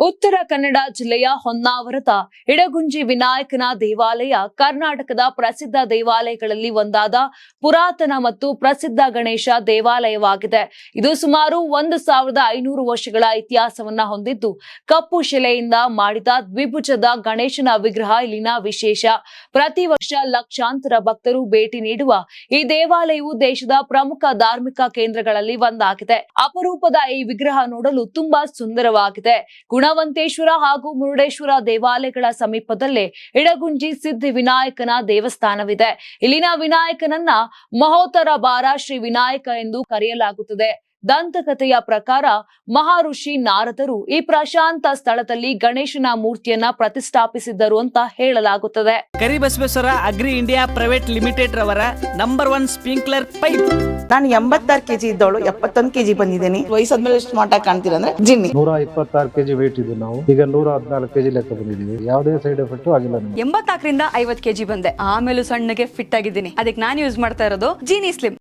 ಉತ್ತರ ಕನ್ನಡ ಜಿಲ್ಲೆಯ ಹೊನ್ನಾವರದ ಇಡಗುಂಜಿ ವಿನಾಯಕನ ದೇವಾಲಯ ಕರ್ನಾಟಕದ ಪ್ರಸಿದ್ಧ ದೇವಾಲಯಗಳಲ್ಲಿ ಒಂದಾದ ಪುರಾತನ ಮತ್ತು ಪ್ರಸಿದ್ಧ ಗಣೇಶ ದೇವಾಲಯವಾಗಿದೆ. ಇದು ಸುಮಾರು ಒಂದು ಸಾವಿರದ ಐನೂರು ವರ್ಷಗಳ ಇತಿಹಾಸವನ್ನ ಹೊಂದಿದ್ದು, ಕಪ್ಪು ಶಿಲೆಯಿಂದ ಮಾಡಿದ ದ್ವಿಭುಜದ ಗಣೇಶನ ವಿಗ್ರಹ ಇಲ್ಲಿನ ವಿಶೇಷ. ಪ್ರತಿ ವರ್ಷ ಲಕ್ಷಾಂತರ ಭಕ್ತರು ಭೇಟಿ ನೀಡುವ ಈ ದೇವಾಲಯವು ದೇಶದ ಪ್ರಮುಖ ಧಾರ್ಮಿಕ ಕೇಂದ್ರಗಳಲ್ಲಿ ಒಂದಾಗಿದೆ. ಅಪರೂಪದ ಈ ವಿಗ್ರಹ ನೋಡಲು ತುಂಬಾ ಸುಂದರವಾಗಿದೆ. ಗುಣವಂತೇಶ್ವರ ಹಾಗೂ ಮುರುಡೇಶ್ವರ ದೇವಾಲಯಗಳ ಸಮೀಪದಲ್ಲೇ ಇಡಗುಂಜಿ ಸಿದ್ಧಿ ವಿನಾಯಕನ ದೇವಸ್ಥಾನವಿದೆ. ಇಲ್ಲಿನ ವಿನಾಯಕನನ್ನ ಮಹೋತ್ತರ ಬಾರ ಶ್ರೀ ವಿನಾಯಕ ಎಂದು ಕರೆಯಲಾಗುತ್ತದೆ. ದಂತಕಥೆಯ ಪ್ರಕಾರ ಮಹಾಋಷಿ ನಾರದರು ಈ ಪ್ರಶಾಂತ ಸ್ಥಳದಲ್ಲಿ ಗಣೇಶನ ಮೂರ್ತಿಯನ್ನ ಪ್ರತಿಷ್ಠಾಪಿಸಿದ್ದರು ಅಂತ ಹೇಳಲಾಗುತ್ತದೆ. Karibasaveshwara agri India private limited ರವರ ನಂಬರ್ ಒನ್ ಸ್ಪ್ರಿಂಕ್ಲರ್ ಪೈಪ್ ನಾನು ಎಂಬತ್ತಾರು ಕೆಜಿ ಇದ್ದವಳು ಎಪ್ಪತ್ತೊಂದು ಕೆಜಿ ಬಂದಿದ್ದೀನಿ. ವಯಸ್ಸಾದ್ಮೇಲೆ ಎಷ್ಟು ಮಾಟ ಕಾಣ್ತೀರ ಅಂದ್ರೆ ಜಿನ್ನಿ. ನೂರ ಇಪ್ಪತ್ತಾರು ಕೆಜಿ ವೇಟ್ ಇದೆ ನಾವು. ಈಗ ನೂರ ಹದಿನಾಲ್ಕು ಕೆಜಿ ಲೆಕ್ಕ ಬಂದಿದ್ದೀವಿ. ಯಾವುದೇ ಸೈಡ್ ಎಫೆಕ್ಟ್ ಆಗಿಲ್ಲ ಎಂಬತ್ತಾಕರಿಂದ ಐವತ್ತು ಐವತ್ ಕೆಜಿ ಬಂದೆ. ಆಮೇಲೆ ಸಣ್ಣಗೆ ಫಿಟ್ ಆಗಿದ್ದೀನಿ. ಅದಕ್ಕೆ ನಾನು ಯೂಸ್ ಮಾಡ್ತಾ ಇರೋದು ಜೀನಿ ಸ್ಲಿಮ್